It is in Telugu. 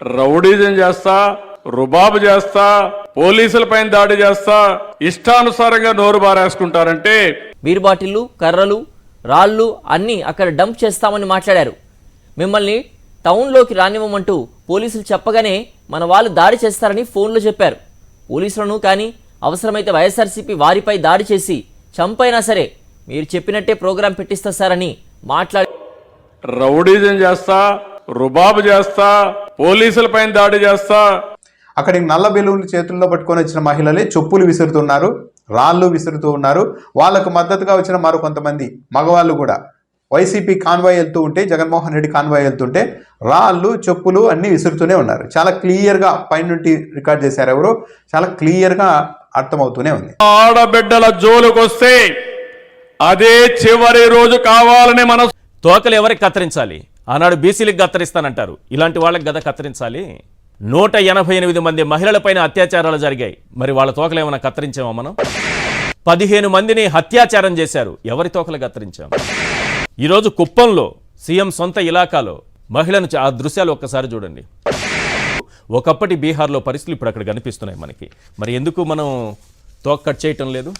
రౌడీజం చేస్తా రుబాబు చేస్తా పోలీసులపైన దాడి చేస్తా ఇష్టానుసారంగా నోరు బారేసుకుంటారంటే బీర్ బాటిళ్ళు కర్రలు రాళ్ళు అన్నీ అక్కడ డంప్ చేస్తామని మాట్లాడారు. మిమ్మల్ని టౌన్లోకి రానివ్వమంటూ పోలీసులు చెప్పగానే మన వాళ్ళు దాడి చేస్తారని ఫోన్లో చెప్పారు. పోలీసులను కానీ అవసరమైతే వైఎస్ఆర్సీపీ వారిపై దాడి చేసి చంపైనా సరే మీరు చెప్పినట్టే ప్రోగ్రాం పెట్టిస్తా సార్ అని మాట్లాడి రౌడీజం చేస్తా రుబాబు చేస్తా పోలీసులపైన దాడి చేస్తా. అక్కడికి నల్ల బెలూన్లు చేతుల్లో పట్టుకొని వచ్చిన మహిళలే చెప్పులు విసురుతున్నారు రాళ్ళు విసురుతూ ఉన్నారు. వాళ్ళకు మద్దతుగా వచ్చిన మరో కొంతమంది మగవాళ్ళు కూడా. వైసీపీ కాన్వాయ్ వెళ్తూ ఉంటే జగన్మోహన్ రెడ్డి కాన్వాయ్ వెళ్తుంటే రాళ్ళు చెప్పులు అన్నీ విసురుతూనే ఉన్నారు. చాలా క్లియర్గా పైనుండి రికార్డ్ చేశారు ఎవరు. చాలా క్లియర్గా అర్థమవుతూనే ఉంది. ఆడబిడ్డల జోలుకొస్తే అదే చివరి రోజు కావాలని మన తోకలు ఎవరికి కత్తిరించాలి? ఆనాడు బీసీలకు కత్తిరిస్తానంటారు. ఇలాంటి వాళ్ళకి గద కత్తిరించాలి. నూట ఎనభై ఎనిమిది మంది మహిళలపైన అత్యాచారాలు జరిగాయి. మరి వాళ్ళ తోకలు ఏమైనా కత్తిరించామా మనం? పదిహేను మందిని హత్యాచారం చేశారు. ఎవరి తోకలు కత్తిరించాం? ఈరోజు కుప్పంలో సీఎం సొంత ఇలాకాలో మహిళను ఆ దృశ్యాలు ఒక్కసారి చూడండి. ఒకప్పటి బీహార్లో పరిస్థితులు ఇప్పుడు అక్కడ కనిపిస్తున్నాయి మనకి. మరి ఎందుకు మనం తోక కట్ చేయటం లేదు?